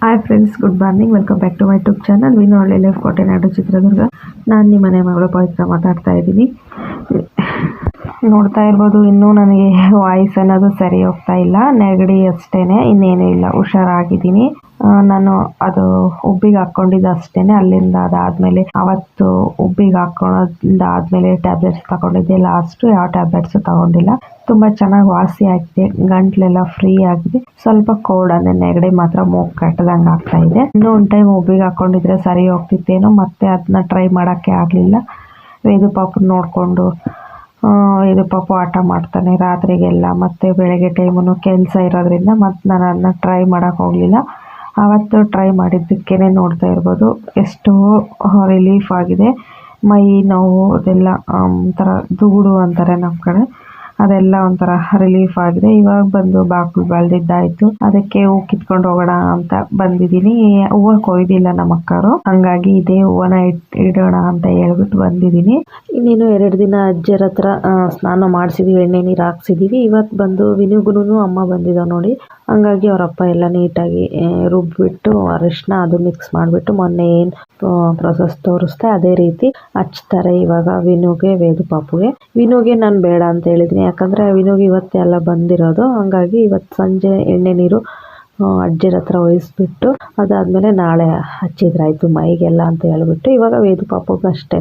Hi friends good morning welcome back to my YouTube channel win life ಕೋಟೆನಾಡು ಚಿತ್ರದುರ್ಗ ನಾನು ನಿಮ್ಮ ಮನೆ ಮಗಳು ಪವಿತ್ರ ಮಾತಾಡ್ತಾ ಇದ್ದೀನಿ. ನೋಡ್ತಾ ಇರ್ಬೋದು. ಇನ್ನೂ ನನಗೆ ವಾಯ್ಸ್ ಅನ್ನೋದು ಸರಿ ಹೋಗ್ತಾ ಇಲ್ಲ. ನೆಗಡಿ ಅಷ್ಟೇನೆ. ಇನ್ನೇನು ಇಲ್ಲ. ಹುಷಾರಾಗಿದ್ದೀನಿ. ನಾನು ಅದು ಉಬ್ಬಿಗೆ ಹಾಕ್ಕೊಂಡಿದ್ದು ಅಷ್ಟೇನೆ. ಅಲ್ಲಿಂದ ಅದಾದಮೇಲೆ ಅವತ್ತು ಉಬ್ಬಿಗೆ ಹಾಕ್ಕೊಳ್ಳೋದಾದಮೇಲೆ ಟ್ಯಾಬ್ಲೆಟ್ಸ್ ತಗೊಂಡಿದ್ದೆ. ಲಾಸ್ಟು ಯಾವ ಟ್ಯಾಬ್ಲೆಟ್ಸು ತಗೊಂಡಿಲ್ಲ. ತುಂಬ ಚೆನ್ನಾಗಿ ವಾಸಿ ಆಗಿದೆ. ಗಂಟ್ಲೆಲ್ಲ ಫ್ರೀ ಆಗಿದೆ. ಸ್ವಲ್ಪ ಕೋಲ್ಡ್ ಅಂದರೆ ನೆಗಡಿ ಮಾತ್ರ ಮೂಗ್ ಕಟ್ಟದಂಗೆ ಆಗ್ತಾ ಇದೆ. ಇನ್ನೂ ಒಂದು ಟೈಮ್ ಉಬ್ಬಿಗೆ ಹಾಕ್ಕೊಂಡಿದ್ರೆ ಸರಿ ಹೋಗ್ತಿತ್ತೇನೋ. ಮತ್ತೆ ಅದನ್ನ ಟ್ರೈ ಮಾಡೋಕ್ಕೆ ಆಗಲಿಲ್ಲ. ವೇದು ಪಾಪು ನೋಡಿಕೊಂಡು ಇದು ಪಾಪ ಆಟ ಮಾಡ್ತಾನೆ ರಾತ್ರಿಗೆಲ್ಲ, ಮತ್ತು ಬೆಳಗ್ಗೆ ಟೈಮು ಕೆಲಸ ಇರೋದ್ರಿಂದ ಮತ್ತು ನಾನು ಅದನ್ನ ಟ್ರೈ ಮಾಡೋಕ್ಕೆ ಹೋಗಲಿಲ್ಲ. ಆವತ್ತು ಟ್ರೈ ಮಾಡಿದ್ದಕ್ಕೇ ನೋಡ್ತಾ ಇರ್ಬೋದು. ಎಷ್ಟೋ ರಿಲೀಫ್ ಆಗಿದೆ. ಮೈ ನೋವು ಅದೆಲ್ಲ ಒಂಥರ ದೂಡು ಅಂತಾರೆ ನಮ್ಮ ಕಡೆ. ಅದೆಲ್ಲ ಒಂಥರ ರಿಲೀಫ್ ಆಗಿದೆ. ಇವಾಗ ಬಂದು ಬಾಕ್ಲು ಬೆಳೆದಿದ್ದಾಯ್ತು. ಅದಕ್ಕೆ ಹೂ ಕಿತ್ಕೊಂಡು ಹೋಗೋಣ ಅಂತ ಬಂದಿದ್ದೀನಿ. ಹೂವ ಕೊಯ್ದಿಲ್ಲ ನಮ್ಮ ಅಕ್ಕರು ಹಂಗಾಗಿ ಇದೇ ಹೂವನ ಇಡೋಣ ಅಂತ ಹೇಳ್ಬಿಟ್ಟು ಬಂದಿದ್ದೀನಿ. ಇನ್ನೇನು ಎರಡು ದಿನ ಅಜ್ಜರ ಹತ್ರ ಸ್ನಾನ ಮಾಡಿಸಿದೀವಿ, ಎಣ್ಣೆ ನೀರು ಹಾಕ್ಸಿದೀವಿ. ಇವತ್ತು ಬಂದು ವಿನುಗುನು ಅಮ್ಮ ಬಂದಿದ್ದಾವೆ ನೋಡಿ. ಹಂಗಾಗಿ ಅವರಪ್ಪ ಎಲ್ಲ ನೀಟಾಗಿ ರುಬ್ಬಿಟ್ಟು ಅರಿಶಿನ ಅದು ಮಿಕ್ಸ್ ಮಾಡಿಬಿಟ್ಟು ಮೊನ್ನೆ ಏನು ಪ್ರೊಸೆಸ್ ತೋರಿಸ್ದೆ ಅದೇ ರೀತಿ ಹಚ್ತಾರೆ ಇವಾಗ ವಿನುಗೆ, ವೇದು ಪಾಪುಗೆ. ವಿನುಗೆ ನಾನು ಬೇಡ ಅಂತ ಹೇಳಿದ್ದೀನಿ ಯಾಕಂದರೆ ವಿನುಗೆ ಇವತ್ತೆಲ್ಲ ಬಂದಿರೋದು. ಹಂಗಾಗಿ ಇವತ್ತು ಸಂಜೆ ಎಣ್ಣೆ ನೀರು ಅಜ್ಜಿರ ಹತ್ರ ವಹಿಸ್ಬಿಟ್ಟು ಅದಾದಮೇಲೆ ನಾಳೆ ಹಚ್ಚಿದ್ರಾಯ್ತು ಮೈಗೆಲ್ಲ ಅಂತ ಹೇಳ್ಬಿಟ್ಟು ಇವಾಗ ವೇದು ಪಾಪುಗೆ ಅಷ್ಟೇ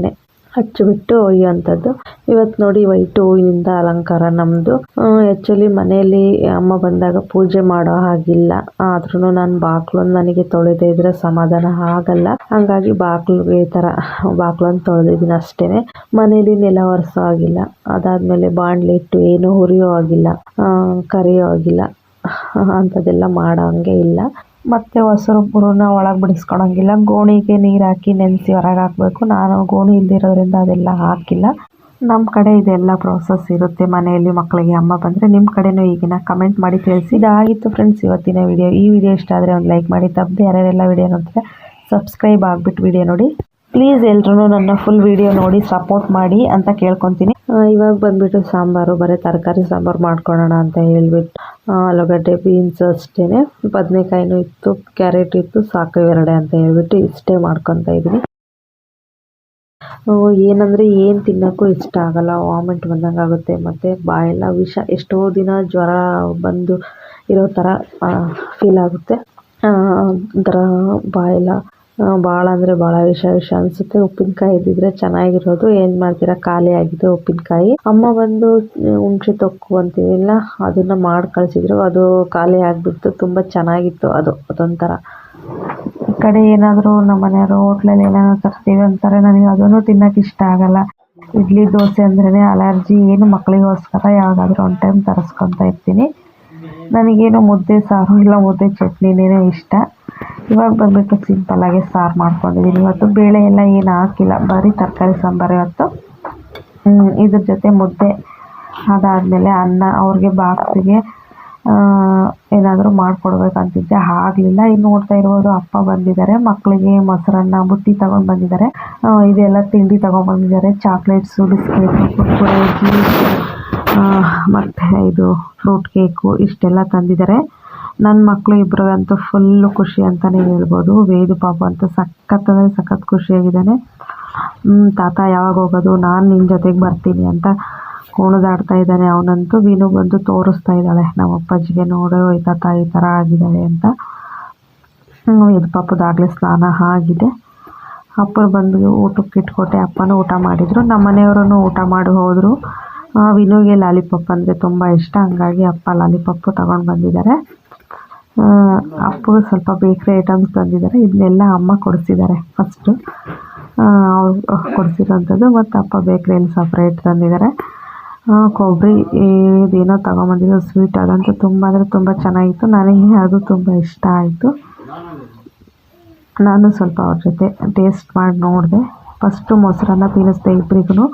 ಹಚ್ಚಿಬಿಟ್ಟು ಒಯ್ಯುವಂಥದ್ದು. ಇವತ್ತು ನೋಡಿ ವೈಟ್ ಹೂವಿನಿಂದ ಅಲಂಕಾರ ನಮ್ಮದು ಆ್ಯಕ್ಚುಲಿ ಮನೆಯಲ್ಲಿ ಅಮ್ಮ ಬಂದಾಗ ಪೂಜೆ ಮಾಡೋ ಹಾಗಿಲ್ಲ. ಆದ್ರೂ ನಾನು ಬಾಗ್ಲೊಂದು ನನಗೆ ತೊಳೆದೇ ಇದ್ರೆ ಸಮಾಧಾನ ಆಗಲ್ಲ. ಹಂಗಾಗಿ ಬಾಗ್ಲಿಗೆ ಈ ಥರ ಬಾಗ್ಲೊಂದು ತೊಳೆದಿದ್ದೀನಿ ಅಷ್ಟೇ ಮನೇಲಿ ನೆಲ ಒರೆಸೋ ಆಗಿಲ್ಲ ಅದಾದಮೇಲೆ ಬಾಣಲೆ ಇಟ್ಟು ಏನೂ ಹುರಿಯೋ ಆಗಿಲ್ಲ ಆ, ಕರಿಯೋ ಆಗಿಲ್ಲ ಅಂಥದ್ದೆಲ್ಲ ಮಾಡೋ ಹಂಗೆ ಇಲ್ಲ. ಮತ್ತೆ ಬುರುನ ಒಳಗೆ ಬಿಡಿಸ್ಕೊಳಂಗಿಲ್ಲ. ಗೋಣಿಗೆ ನೀರು ಹಾಕಿ ನೆನೆಸಿ ಹೊರಗೆ ಹಾಕಬೇಕು. ನಾನು ಗೋಣಿ ಇಲ್ದಿರೋದ್ರಿಂದ ಅದೆಲ್ಲ ಹಾಕಿಲ್ಲ. ನಮ್ಮ ಕಡೆ ಇದೆಲ್ಲ ಪ್ರೋಸೆಸ್ ಇರುತ್ತೆ ಮನೆಯಲ್ಲಿ ಮಕ್ಕಳಿಗೆ ಅಮ್ಮ ಬಂದರೆ ನಿಮ್ಮ ಕಡೆನೂ ಈಗಿನ ಕಮೆಂಟ್ ಮಾಡಿ ತಿಳಿಸಿ. ಇದಾಗಿತ್ತು ಫ್ರೆಂಡ್ಸ್ ಇವತ್ತಿನ ವಿಡಿಯೋ ಈ ವಿಡಿಯೋ ಇಷ್ಟ ಆದರೆ ಒಂದು ಲೈಕ್ ಮಾಡಿ. ತಪ್ಪದೆ ಯಾರ್ಯಾರೆಲ್ಲ ವಿಡಿಯೋ ನೋಡ್ತಾರೆ ಸಬ್ಸ್ಕ್ರೈಬ್ ಆಗಿಬಿಟ್ಟು ವಿಡಿಯೋ ನೋಡಿ. ಪ್ಲೀಸ್ ಎಲ್ಲರೂ ನನ್ನ ಫುಲ್ ವಿಡಿಯೋ ನೋಡಿ ಸಪೋರ್ಟ್ ಮಾಡಿ ಅಂತ ಕೇಳ್ಕೊತೀನಿ. ಇವಾಗ ಬಂದ್ಬಿಟ್ಟು ಸಾಂಬಾರು, ಬರೀ ತರಕಾರಿ ಸಾಂಬಾರು ಮಾಡ್ಕೊಳ್ಳೋಣ ಅಂತ ಹೇಳ್ಬಿಟ್ಟು ಆಲೂಗಡ್ಡೆ ಬೀನ್ಸ್ ಅಷ್ಟೇ ಬದನೆಕಾಯಿನೂ ಇತ್ತು ಕ್ಯಾರೆಟ್ ಇತ್ತು, ಸಾಕು ಎರಡೆ ಅಂತ ಹೇಳ್ಬಿಟ್ಟು ಇಷ್ಟೇ ಮಾಡ್ಕೊತಾ ಇದ್ದೀನಿ. ಏನಂದರೆ ಏನು ತಿನ್ನೋಕ್ಕೂ ಇಷ್ಟ ಆಗಲ್ಲ ವಾಮಿಟ್ ಬಂದಂಗೆ ಆಗುತ್ತೆ ಮತ್ತು ಬಾಯೆಲ್ಲ ವಿಷ, ಎಷ್ಟೋ ದಿನ ಜ್ವರ ಬಂದು ಇರೋ ಥರ ಫೀಲ್ ಆಗುತ್ತೆ. ಒಂಥರ ಬಾಯೆಲ್ಲ ಭಾಳ ಅಂದರೆ ಭಾಳ ವಿಷ ವಿಷ ಅನಿಸುತ್ತೆ. ಉಪ್ಪಿನಕಾಯಿ ಇದ್ದಿದ್ರೆ ಚೆನ್ನಾಗಿರೋದು. ಏನು ಮಾಡ್ತೀರಾ? ಖಾಲಿ ಆಗಿದೆ ಉಪ್ಪಿನಕಾಯಿ. ಅಮ್ಮ ಬಂದು ಹುಣ್ಸೆ ತೊಕ್ಕು ಅಂತೀವಿಲ್ಲ ಅದನ್ನು ಮಾಡಿ ಕಳಿಸಿದ್ರು. ಅದು ಖಾಲಿ ಆಗಿಬಿಡ್ತು. ತುಂಬ ಚೆನ್ನಾಗಿತ್ತು ಅದು. ಅದೊಂಥರ. ಈ ಕಡೆ ಏನಾದರೂ ನಮ್ಮ ಮನೆಯವರು ಹೋಟ್ಲಲ್ಲಿ ಏನಾದ್ರು ತರ್ತೀವಿ ಅಂತಾರೆ. ನನಗೆ ಅದನ್ನು ತಿನ್ನೋಕೆ ಇಷ್ಟ ಆಗಲ್ಲ. ಇಡ್ಲಿ, ದೋಸೆ ಅಂದ್ರೇ ಅಲರ್ಜಿ. ಏನು ಮಕ್ಕಳಿಗೋಸ್ಕರ ಯಾವಾಗಾದರೂ ಒನ್ ಟೈಮ್ ತರಿಸ್ಕೊತಾ ಇರ್ತೀನಿ. ನನಗೇನು ಮುದ್ದೆ ಸಾರು ಇಲ್ಲ. ಮುದ್ದೆ ಚಟ್ನಿನೇ ಇಷ್ಟ. ಇವಾಗ ಬಂದ್ಬಿಟ್ಟು ಸಿಂಪಲ್ಲಾಗಿ ಸಾರು ಮಾಡ್ಕೊಂಡಿದ್ದೀನಿ ಇವತ್ತು ಬೇಳೆ ಎಲ್ಲ ಏನು ಹಾಕಿಲ್ಲ. ಬರೀ ತರಕಾರಿ, ಸಾಂಬಾರು ಇವತ್ತು. ಇದ್ರ ಜೊತೆ ಮುದ್ದೆ ಅದಾದಮೇಲೆ ಅನ್ನ, ಅವ್ರಿಗೆ ಬಾಕ್ಸಿಗೆ ಏನಾದರೂ ಮಾಡಿಕೊಡ್ಬೇಕಂತಿದ್ದೆ. ಆಗಲಿಲ್ಲ. ಇನ್ನು ನೋಡ್ತಾ ಇರ್ಬೋದು, ಅಪ್ಪ ಬಂದಿದ್ದಾರೆ. ಮಕ್ಕಳಿಗೆ ಮೊಸರನ್ನ ಬುತ್ತಿ ತಗೊಂಡು ಬಂದಿದ್ದಾರೆ. ಇದೆಲ್ಲ ತಿಂಡಿ ತಗೊಂಡು ಬಂದಿದ್ದಾರೆ. ಚಾಕ್ಲೇಟ್ಸು, ಬಿಸ್ಕೆಟ್ಸು, ಕುರ್ಕುರೆ, ಜ್ಯೂಸು ಮತ್ತು ಇದು ಫ್ರೂಟ್ ಕೇಕು ಇಷ್ಟೆಲ್ಲ ತಂದಿದ್ದಾರೆ. ನನ್ನ ಮಕ್ಕಳು ಇಬ್ಬರಿಗಂತೂ ಫುಲ್ಲು ಖುಷಿ ಅಂತಲೇ ಹೇಳ್ಬೋದು. ವೇದು ಪಾಪ ಅಂತೂ ಸಖತ್ ಅಂದರೆ ಸಖತ್ ಖುಷಿಯಾಗಿದ್ದಾನೆ. ತಾತ ಯಾವಾಗ ಹೋಗೋದು, ನಾನು ನಿನ್ನ ಜೊತೆಗೆ ಬರ್ತೀನಿ ಅಂತ ಕುಣಿದಾಡ್ತಾ ಇದ್ದಾನೆ. ಅವನಂತೂ ವೀನು ಬಂದು ತೋರಿಸ್ತಾ ಇದ್ದಾಳೆ. ನಮ್ಮ ಅಪ್ಪಾಜಿಗೆ ನೋಡು, ಈ ತಾತ ಈ ಥರ ಆಗಿದ್ದಾಳೆ ಅಂತ. ವೇದು ಪಾಪದಾಗಲೇ ಸ್ನಾನ ಆಗಿದೆ. ಅಪ್ಪರು ಬಂದು ಊಟಕ್ಕೆ ಇಟ್ಕೊಟ್ಟೆ. ಅಪ್ಪನೂ ಊಟ ಮಾಡಿದರು. ನಮ್ಮ ಮನೆಯವರನ್ನು ಊಟ ಮಾಡಿ ಹೋದರು. ವಿನುಗೆ ಲಾಲಿಪಾಪ್ ಅಂದರೆ ತುಂಬ ಇಷ್ಟ. ಹಂಗಾಗಿ ಅಪ್ಪ ಲಾಲಿಪಾಪು ತಗೊಂಡು ಬಂದಿದ್ದಾರೆ. ಅಪ್ಪಗೆ ಸ್ವಲ್ಪ ಬೇಕ್ರಿ ಐಟಮ್ಸ್ ತಂದಿದ್ದಾರೆ. ಇದನ್ನೆಲ್ಲ ಅಮ್ಮ ಕೊಡಿಸಿದ್ದಾರೆ ಫಸ್ಟು ಅವ್ರು ಕೊಡಿಸಿರೋಂಥದ್ದು ಮತ್ತು ಅಪ್ಪ ಬೇಕ್ರಿಯಲ್ಲಿ ಸಪ್ರೇಟ್ ತಂದಿದ್ದಾರೆ. ಕೊಬ್ಬರಿ ಇದೇನೋ ತೊಗೊಂಬಂದಿದ್ದು ಸ್ವೀಟ್ ಅದಂತೂ ತುಂಬ, ಅಂದರೆ ತುಂಬ ಚೆನ್ನಾಗಿತ್ತು. ನನಗೆ ಅದು ತುಂಬ ಇಷ್ಟ ಆಯಿತು. ನಾನು ಸ್ವಲ್ಪ ಅವ್ರ ಜೊತೆ ಟೇಸ್ಟ್ ಮಾಡಿ ನೋಡಿದೆ. ಫಸ್ಟು ಮೊಸರನ್ನ ತಿನ್ನಿಸ್ದೆ ಇಬ್ಬರಿಗೂ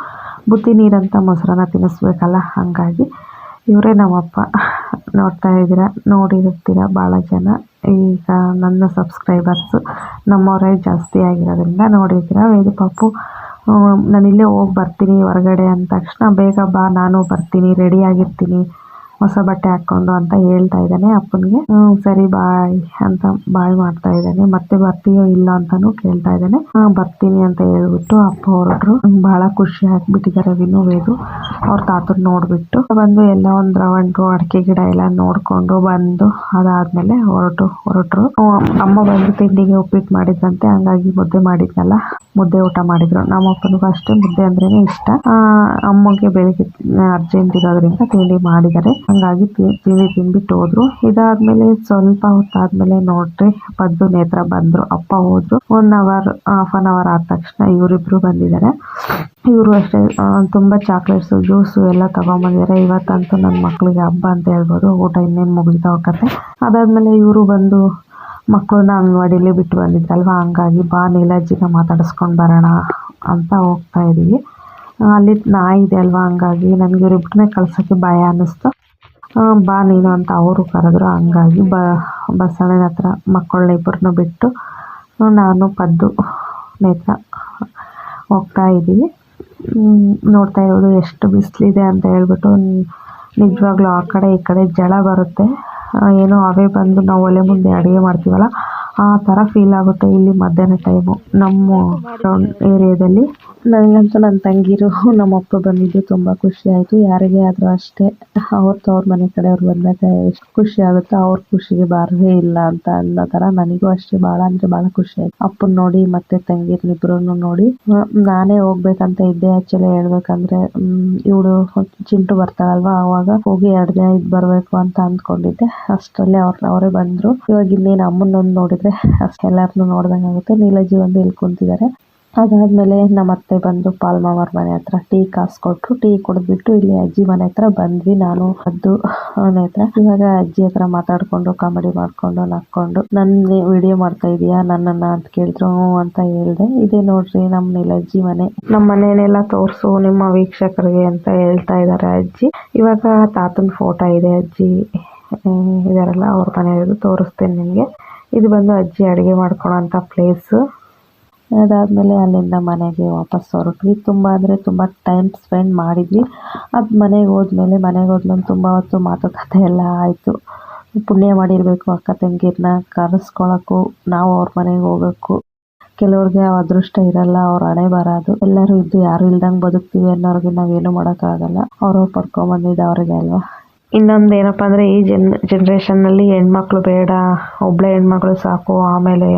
ಬುತ್ತಿ ನೀರಂತ ಮೊಸರನ್ನ ತಿನ್ನಿಸ್ಬೇಕಲ್ಲ, ಹಾಗಾಗಿ. ಇವರೇ ನಮ್ಮಪ್ಪ ನೋಡ್ತಾ ಇದ್ದೀರ ನೋಡಿರ್ತೀರ ಭಾಳ ಜನ. ಈಗ ನನ್ನ ಸಬ್ಸ್ಕ್ರೈಬರ್ಸು ನಮ್ಮವರೇ ಜಾಸ್ತಿ ಆಗಿರೋದ್ರಿಂದ ನೋಡಿರ್ತೀರ. ವೇದು ಪಾಪು ನಾನು ಇಲ್ಲೇ ಹೋಗಿ ಬರ್ತೀನಿ ಹೊರಗಡೆ ಅಂದ ತಕ್ಷಣ ಬೇಗ ಬಾ, ನಾನು ಬರ್ತೀನಿ ರೆಡಿ ಆಗಿರ್ತೀನಿ. ಹೊಸ ಬಟ್ಟೆ ಹಾಕೊಂಡು ಅಂತ ಹೇಳ್ತಾ ಇದ್ದಾನೆ ಅಪ್ಪನಿಗೆ. ಹ್ಮ್, ಸರಿ ಬಾಯ್ ಅಂತ ಬಾಯ್ ಮಾಡ್ತಾ ಇದ್ದಾನೆ. ಮತ್ತೆ ಬರ್ತೀಯೋ ಇಲ್ಲ ಅಂತಾನು ಕೇಳ್ತಾ ಇದ್ದಾನೆ. ಹಾ, ಬರ್ತೀನಿ ಅಂತ ಹೇಳ್ಬಿಟ್ಟು ಅಪ್ಪ ಹೊರಟ್ರು. ಬಹಳ ಖುಷಿ ಆಗ್ಬಿಟ್ಟಿದ್ದಾರೆ ವಿನು, ವೇದು. ಅವ್ರ ತಾತನ್ ನೋಡ್ಬಿಟ್ಟು ಬಂದು ಎಲ್ಲ ಒಂದ್ ರೌಂಡ್ ಅಡಿಕೆ ಗಿಡ ಎಲ್ಲ ನೋಡ್ಕೊಂಡು ಬಂದು ಅದಾದ್ಮೇಲೆ ಹೊರಟು, ಹೊರಟ್ರು. ಅಮ್ಮ ಬಂದು ತಿಂಡಿಗೆ ಉಪ್ಪಿಟ್ಟು ಮಾಡಿದ್ರಂತೆ. ಹಂಗಾಗಿ ಮುದ್ದೆ ಮಾಡಿದ್ನಲ್ಲ. ಮುದ್ದೆ ಊಟ ಮಾಡಿದ್ರು. ನಮ್ಮ ಅಪ್ಪನಿಗೂ ಅಷ್ಟೇ ಮುದ್ದೆ ಅಂದ್ರೇನೆ ಇಷ್ಟ. ಅಮ್ಮಗೆ ಬೆಳಿಗ್ಗೆ ಅರ್ಜೆಂಟ್ ಇರೋದ್ರಿಂದ ತಿಂಡಿ ಮಾಡಿದ್ದಾರೆ. ಹಂಗಾಗಿ ತಿಂಡಿ ತಿಂದ್ಬಿಟ್ಟು ಹೋದ್ರು. ಇದಾದ್ಮೇಲೆ ಸ್ವಲ್ಪ ಹೊತ್ತಾದ್ಮೇಲೆ ನೋಡ್ರಿ ಪದ್ದು ನೇತ್ರ ಬಂದ್ರು, ಅಪ್ಪ ಹೋದ್ರು. One hour half an hour ಆದ ತಕ್ಷಣ ಇವರಿಬ್ರು ಬಂದಿದ್ದಾರೆ. ಇವರು ಅಷ್ಟೇ ತುಂಬ ಚಾಕ್ಲೇಟ್ಸ್ ಜ್ಯೂಸು ಎಲ್ಲ ತಗೊಂಬಂದಿದ್ದಾರೆ. ಇವತ್ತಂತೂ ನನ್ನ ಮಕ್ಳಿಗೆ ಹಬ್ಬ ಅಂತ ಹೇಳ್ಬೋದು. ಊಟ ಇನ್ನೇನು ಮುಗಿತಾ ಹೋಗತ್ತೆ ಅದಾದ್ಮೇಲೆ ಇವರು ಬಂದು ಮಕ್ಕಳನ್ನ ಅಂಗನವಾಡಿಲಿ ಬಿಟ್ಟು ಬಂದಿದ್ರಲ್ವಾ? ಹಂಗಾಗಿ ಬಾ ನೀಲಾಜಿನ ಮಾತಾಡಿಸ್ಕೊಂಡು ಬರೋಣ ಅಂತ ಹೋಗ್ತಾ ಇದ್ದೀವಿ ಅಲ್ಲಿ ನಾಯಿ ಇದೆ ಅಲ್ವಾ? ಹಂಗಾಗಿ ನನಗೆ ಇವ್ರಿಬ್ರನ್ನೇ ಕಳ್ಸೋಕ್ಕೆ ಭಯ ಅನ್ನಿಸ್ತು. ಬಾ ನೀನು ಅಂತ ಅವರು ಕರೆದ್ರು. ಹಂಗಾಗಿ ಬ ಬಸವಣ್ಣನ ಹತ್ರ ಮಕ್ಕಳನ್ನ ಇಬ್ಬರನ್ನೂ ಬಿಟ್ಟು ನಾನು, ಪದ್ದು, ನೇತ್ರ ಹೋಗ್ತಾ ಇದ್ದೀವಿ. ನೋಡ್ತಾ ಇರೋದು ಎಷ್ಟು ಬಿಸಿಲಿದೆ ಅಂತ ಹೇಳ್ಬಿಟ್ಟು ನಿಜವಾಗ್ಲೂ ಆ ಕಡೆ ಈ ಕಡೆ ಜಳ ಬರುತ್ತೆ. ಏನೋ ಅವೇ ಬಂದು ನಾವು ಒಲೆ ಮುಂದೆ ಅಡುಗೆ ಮಾಡ್ತೀವಲ್ಲ ಆ ತರ ಫೀಲ್ ಆಗುತ್ತೆ ಇಲ್ಲಿ ಮಧ್ಯಾಹ್ನ ಟೈಮು ನಮ್ಮ ಏರಿಯಾದಲ್ಲಿ ನನಗಂತೂ ನನ್ನ ತಂಗಿರು ನಮ್ಮ ಅಪ್ಪ ಬಂದಿದ್ದು ತುಂಬ ಖುಷಿ ಆಯಿತು. ಯಾರಿಗೇ ಆದರೂ ಅಷ್ಟೇ ಅವ್ರ ಮನೆ ಕಡೆಯವ್ರು ಬಂದಾಗ ಎಷ್ಟು ಖುಷಿ ಆಗುತ್ತೆ ಅವ್ರ ಖುಷಿಗೆ ಬಾರದೇ ಇಲ್ಲ ಅಂತ ಅನ್ನೋ ಥರ ನನಗೂ ಅಷ್ಟೇ ಭಾಳ ಅಂದರೆ ಭಾಳ ಖುಷಿ ಆಯಿತು. ಅಪ್ಪನ ನೋಡಿ ಮತ್ತೆ ತಂಗಿರ್ನಿಬ್ರು ನೋಡಿ, ನಾನೇ ಹೋಗ್ಬೇಕಂತ ಇದ್ದೆ ಆ್ಯಕ್ಚುಲಿ ಹೇಳ್ಬೇಕಂದ್ರೆ ಇವಳು ಚಿಂಟು ಬರ್ತಾಳಲ್ವಾ ಅವಾಗ ಹೋಗಿ ಎರಡು ದಿನ ಇದ್ ಬರಬೇಕು ಅಂತ ಅಂದ್ಕೊಂಡಿದ್ದೆ. ಅಷ್ಟರಲ್ಲಿ ಅವ್ರ, ಅವರೇ ಬಂದರು. ಇವಾಗ ಇನ್ನೇನು ಅಮ್ಮನೊಂದು ನೋಡಿದ್ರೆ ಎಲ್ಲರನ್ನೂ ನೋಡ್ದಂಗೆ ಆಗುತ್ತೆ. ನೀಲಜ್ಜಿ ಒಂದು ಇಲ್ಲಿ ಕುಂತಿದ್ದಾರೆ ಅದಾದ್ಮೇಲೆ ನಮ್ಮ ಅತ್ತೆ ಬಂದು ಪಾಲ್ಮಾವರ ಮನೆ ಹತ್ರ ಟೀ ಕಾಸ್ಕೊಟ್ರು. ಟೀ ಕುಡಿದ್ಬಿಟ್ಟು ಇಲ್ಲಿ ಅಜ್ಜಿ ಮನೆ ಹತ್ರ ಬಂದ್ವಿ. ನಾನು ಅದು ಮನೆ ಹತ್ರ. ಇವಾಗ ಅಜ್ಜಿ ಹತ್ರ ಮಾತಾಡ್ಕೊಂಡು, ಕಾಮಿಡಿ ಮಾಡ್ಕೊಂಡು ನಕ್ಕೊಂಡು ನನ್ನ ವಿಡಿಯೋ ಮಾಡ್ತಾ ಇದೀಯಾ? ನನ್ನನ್ನ ಅಂತ ಕೇಳಿದ್ರು. ಅಂತ ಹೇಳ್ದೆ. ಇದೇ ನೋಡ್ರಿ ನಮ್ಮ ನೀಲಜ್ಜಿ ಮನೆ. ನಮ್ಮ ಮನೆಯನ್ನೆಲ್ಲ ತೋರಿಸು ನಿಮ್ಮ ವೀಕ್ಷಕರಿಗೆ ಅಂತ ಹೇಳ್ತಾ ಇದ್ದಾರೆ ಅಜ್ಜಿ. ಇವಾಗ ತಾತನ ಫೋಟೋ ಇದೆ ಅಜ್ಜಿ. ಇದಾರಲ್ಲ, ಅವ್ರ ಮನೆಯದು ತೋರಿಸ್ತೇನೆ ನಿಮಗೆ. ಇದು ಬಂದು ಅಜ್ಜಿ ಅಡುಗೆ ಮಾಡ್ಕೊಳೋಂಥ ಪ್ಲೇಸು ಅದಾದಮೇಲೆ ಅಲ್ಲಿಂದ ಮನೆಗೆ ವಾಪಸ್ ಹೊರಟ್ವಿ. ತುಂಬ ಅಂದರೆ ತುಂಬ ಟೈಮ್ ಸ್ಪೆಂಡ್ ಮಾಡಿದ್ವಿ. ಅದು ಮನೆಗೆ ಹೋದ್ಮೇಲೆ ಮನೆಗೆ ಹೋದ್ಮೇಲೆ ತುಂಬ ಹೊತ್ತು ಮಾತುಕತೆ ಎಲ್ಲ ಆಯಿತು. ಪುಣ್ಯ ಮಾಡಿರಬೇಕು ಅಕ್ಕ ತಂಗಿರನ್ನ ಕರೆಸ್ಕೊಳ್ಳೋಕ್ಕೂ ನಾವು ಅವ್ರ ಮನೆಗೆ ಹೋಗಬೇಕು ಕೆಲವ್ರಿಗೆ ಅದೃಷ್ಟ ಇರಲ್ಲ, ಅವ್ರ ಹಣೆ ಬರೋದು. ಎಲ್ಲರೂ ಇದ್ದು ಯಾರು ಇಲ್ದಂಗೆ ಬದುಕ್ತೀವಿ ಅನ್ನೋರಿಗೆ ನಾವೇನು ಮಾಡೋಕ್ಕಾಗಲ್ಲ. ಅವ್ರವ್ರು ಪಡ್ಕೊಂಬಂದಿದ್ದು ಅವ್ರಿಗೆ ಅಲ್ವಾ? ಇನ್ನೊಂದು ಏನಪ್ಪ ಅಂದರೆ ಈ ಜನ್ ಜನ್ರೇಷನ್ನಲ್ಲಿ ಹೆಣ್ಮಕ್ಳು ಬೇಡ ಒಬ್ಬಳೇ ಹೆಣ್ಮಕ್ಳು ಸಾಕು, ಆಮೇಲೆ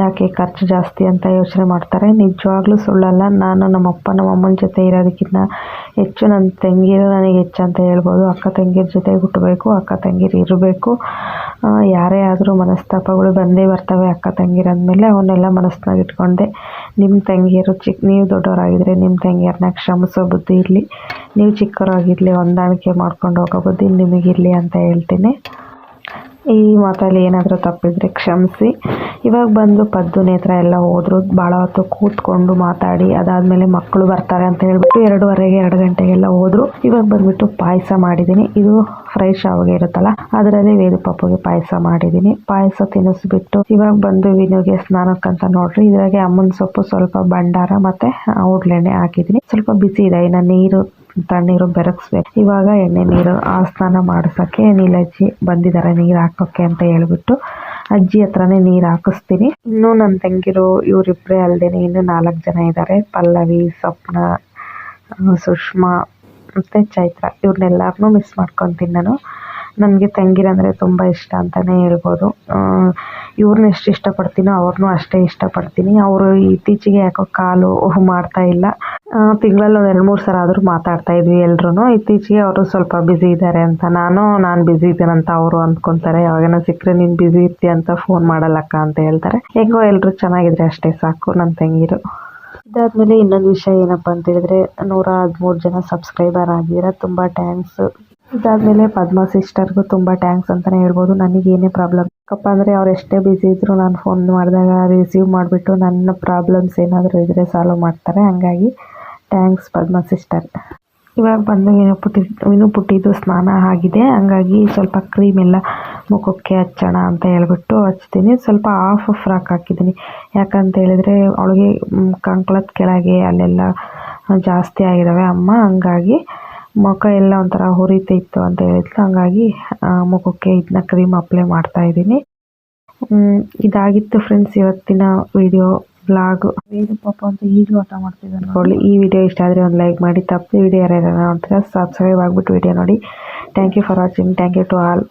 ಯಾಕೆ ಖರ್ಚು ಜಾಸ್ತಿ ಅಂತ ಯೋಚನೆ ಮಾಡ್ತಾರೆ. ನಿಜವಾಗ್ಲೂ ಸುಳ್ಳಲ್ಲ. ನಾನು ನಮ್ಮ ಅಪ್ಪ ನಮ್ಮ ಅಮ್ಮನ ಜೊತೆ ಇರೋದಕ್ಕಿಂತ ಹೆಚ್ಚು ನನ್ನ ತಂಗಿರು ನನಗೆ ಹೆಚ್ಚು ಅಂತ ಹೇಳ್ಬೋದು. ಅಕ್ಕ ತಂಗಿರ ಜೊತೆ ಹುಟ್ಟಬೇಕು ಅಕ್ಕ ತಂಗಿರು ಇರಬೇಕು. ಯಾರೇ ಆದರೂ ಮನಸ್ತಾಪಗಳು ಬಂದೇ ಬರ್ತವೆ, ಅಕ್ಕ ತಂಗಿರಂದಮೇಲೆ ಅವನ್ನೆಲ್ಲ ಮನಸ್ಸಿನಾಗ ಇಟ್ಕೊಂಡೆ. ನಿಮ್ಮ ತಂಗಿಯರು ಚಿಕ್ಕ ನೀವು ದೊಡ್ಡವರಾಗಿದ್ದರೆ ನಿಮ್ಮ ತಂಗಿಯರನ್ನ ಕ್ಷಮಿಸೋ ಬುದ್ಧಿ ಇರಲಿ. ನೀವು ಚಿಕ್ಕವರಾಗಿರಲಿ, ಹೊಂದಾಣಿಕೆ ಮಾಡ್ಕೊಂಡು ಹೋಗೋ ಬುದ್ಧಿ ನಿಮಗಿರಲಿ ಅಂತ ಹೇಳ್ತೀನಿ. ಈ ಮಾತಲ್ಲಿ ಏನಾದರೂ ತಪ್ಪಿದ್ರೆ ಕ್ಷಮಿಸಿ. ಇವಾಗ ಬಂದು ಪದ್ದು ನೇತ್ರ ಎಲ್ಲ ಹೋದ್ರು, ಭಾಳ ಹೊತ್ತು ಕೂತ್ಕೊಂಡು ಮಾತಾಡಿ, ಅದಾದಮೇಲೆ ಮಕ್ಕಳು ಬರ್ತಾರೆ ಅಂತ ಹೇಳ್ಬಿಟ್ಟು ಎರಡೂವರೆಗೆ, ಎರಡು ಗಂಟೆಗೆಲ್ಲ ಹೋದ್ರು. ಇವಾಗ ಬಂದ್ಬಿಟ್ಟು ಪಾಯಸ ಮಾಡಿದ್ದೀನಿ. ಇದು ಫ್ರೈ ಶಾವಿಗೆ ಇರುತ್ತಲ್ಲ, ಅದರಲ್ಲಿ ವೇದು ಪಪ್ಪುಗೆ ಪಾಯಸ ಮಾಡಿದ್ದೀನಿ. ಪಾಯಸ ತಿನ್ನಿಸ್ಬಿಟ್ಟು ಇವಾಗ ಬಂದು ವಿನುಗೆ ಸ್ನಾನಕ್ಕಂತ ನೋಡ್ರಿ. ಇದ್ರಾಗೆ ಅಮ್ಮನ ಸೊಪ್ಪು ಸ್ವಲ್ಪ ಭಂಡಾರ ಮತ್ತೆ ಔಡ್ಲೆಣ್ಣೆ ಹಾಕಿದ್ದೀನಿ. ಸ್ವಲ್ಪ ಬಿಸಿ ಇದೆ, ಇನ್ನು ನೀರು ತಣ್ಣೀರು ಬೆರಗಿಸ್ಬೇಕು ಇವಾಗ ಎಣ್ಣೆ ನೀರು ಆ ಸ್ನಾನ ಮಾಡ್ಸೋಕ್ಕೆ ನೀಲಜ್ಜಿ ಬಂದಿದ್ದಾರೆ ನೀರು ಹಾಕೋಕ್ಕೆ ಅಂತ ಹೇಳ್ಬಿಟ್ಟು ಅಜ್ಜಿ ಹತ್ರನೇ ನೀರು ಹಾಕಿಸ್ತೀನಿ. ಇನ್ನೂ ನನ್ನ ತಂಗಿರು ಇವರಿಬ್ಬರೇ ಅಲ್ಲದೆ ಇನ್ನೂ ನಾಲ್ಕು ಜನ ಇದ್ದಾರೆ ಪಲ್ಲವಿ, ಸ್ವಪ್ನ ಸುಷ್ಮಾ ಮತ್ತು ಚೈತ್ರ ಇವ್ರನ್ನೆಲ್ಲರನ್ನೂ ಮಿಸ್ ಮಾಡ್ಕೊತೀನಿ ನಾನು. ನನಗೆ ತಂಗಿರಂದರೆ ತುಂಬ ಇಷ್ಟ ಅಂತಲೇ ಹೇಳ್ಬೋದು. ಇವ್ರನ್ನ ಎಷ್ಟು ಇಷ್ಟಪಡ್ತೀನೋ ಅವ್ರನ್ನೂ ಅಷ್ಟೇ ಇಷ್ಟಪಡ್ತೀನಿ. ಅವರು ಇತ್ತೀಚೆಗೆ ಯಾಕೋ ಕಾಲು ಮಾಡ್ತಾ ಇಲ್ಲ. ತಿಂಗಳಲ್ಲಿ ಒಂದು ಎರಡು ಮೂರು ಸಲ ಆದರೂ ಮಾತಾಡ್ತಾ ಇದ್ವಿ ಎಲ್ರೂ ಇತ್ತೀಚೆಗೆ ಅವರು ಸ್ವಲ್ಪ ಬ್ಯುಸಿ ಇದ್ದಾರೆ ಅಂತ. ನಾನು ನಾನು ಬ್ಯುಸಿ ಇದ್ದೀನಂತ ಅವರು ಅಂದ್ಕೊತಾರೆ. ಯಾವಾಗನ ಸಿಕ್ಕರೆ ನೀನು ಬ್ಯುಸಿ ಇರ್ತೀಯ ಅಂತ ಫೋನ್ ಮಾಡಲ್ಲಕ್ಕ ಅಂತ ಹೇಳ್ತಾರೆ. ಹೇಗೋ ಎಲ್ಲರೂ ಚೆನ್ನಾಗಿದ್ರೆ ಅಷ್ಟೇ ಸಾಕು ನನ್ನ ತಂಗಿರು. ಇದಾದ್ಮೇಲೆ ಇನ್ನೊಂದು ವಿಷಯ ಏನಪ್ಪ ಅಂತ ಹೇಳಿದ್ರೆ, ನೂರ ಹದಿಮೂರು ಜನ ಸಬ್ಸ್ಕ್ರೈಬರ್ ಆಗಿದ್ದೀರಾ. ತುಂಬ ಥ್ಯಾಂಕ್ಸ್ ಇದಾದ್ಮೇಲೆ ಪದ್ಮ ಸಿಸ್ಟರ್ಗೂ ತುಂಬ ಥ್ಯಾಂಕ್ಸ್ ಅಂತಲೇ ಹೇಳ್ಬೋದು. ನನಗೆ ಏನೇ ಪ್ರಾಬ್ಲಮ್ ಯಾಕಪ್ಪ ಅಂದರೆ ಅವ್ರು ಎಷ್ಟೇ ಬ್ಯುಸಿ ಇದ್ದರೂ ನಾನು ಫೋನ್ ಮಾಡಿದಾಗ ರಿಸೀವ್ ಮಾಡಿಬಿಟ್ಟು ನನ್ನ ಪ್ರಾಬ್ಲಮ್ಸ್ ಏನಾದರೂ ಇದ್ದರೆ ಸಾಲ್ವ್ ಮಾಡ್ತಾರೆ. ಹಂಗಾಗಿ ಥ್ಯಾಂಕ್ಸ್ ಪದ್ಮ ಸಿಸ್ಟರ್ ಇವಾಗ ಬಂದು ಏನು ಪುಟ್ಟಿ, ಇನ್ನೂ ಪುಟ್ಟಿದ್ದು ಸ್ನಾನ ಆಗಿದೆ. ಹಂಗಾಗಿ ಸ್ವಲ್ಪ ಕ್ರೀಮ್ ಎಲ್ಲ ಮುಖಕ್ಕೆ ಹಚ್ಚೋಣ ಅಂತ ಹೇಳ್ಬಿಟ್ಟು ಹಚ್ತೀನಿ. ಸ್ವಲ್ಪ ಆಫ್ ಫ್ರಾಕ್ ಹಾಕಿದ್ದೀನಿ. ಯಾಕಂತ ಹೇಳಿದರೆ ಅವಳಿಗೆ ಕಂಕ್ಳದ ಕೆಳಗೆ ಅಲ್ಲೆಲ್ಲ ಜಾಸ್ತಿ ಆಗಿದ್ದಾವೆ ಅಮ್ಮ. ಹಂಗಾಗಿ ಮುಖ ಎಲ್ಲ ಒಂಥರ ಹುರಿತಿತ್ತು ಅಂತ ಹೇಳಿದ್ಲು. ಹಂಗಾಗಿ ಮುಖಕ್ಕೆ ಇದನ್ನ ಕ್ರೀಮ್ ಅಪ್ಲೈ ಮಾಡ್ತಾ ಇದ್ದೀನಿ. ಇದಾಗಿತ್ತು ಫ್ರೆಂಡ್ಸ್ ಇವತ್ತಿನ ವಿಡಿಯೋ ಬ್ಲಾಗ್ ಏನು ಪಾಪ ಅಂತ ಈಗಲೂ ಆಟ ಮಾಡ್ತಿದ್ದಾನೆ ಈ ವಿಡಿಯೋ ಇಷ್ಟ ಆದರೆ ಒಂದು ಲೈಕ್ ಮಾಡಿ, ತಪ್ಪು ವಿಡಿಯೋ ಯಾರ್ಯಾರು ನೋಡ್ತೀರಾ ಸಬ್ಸ್ಕ್ರೈಬ್ ಆಗಿಬಿಟ್ಟು ವಿಡಿಯೋ ನೋಡಿ. Thank you for watching thank you to all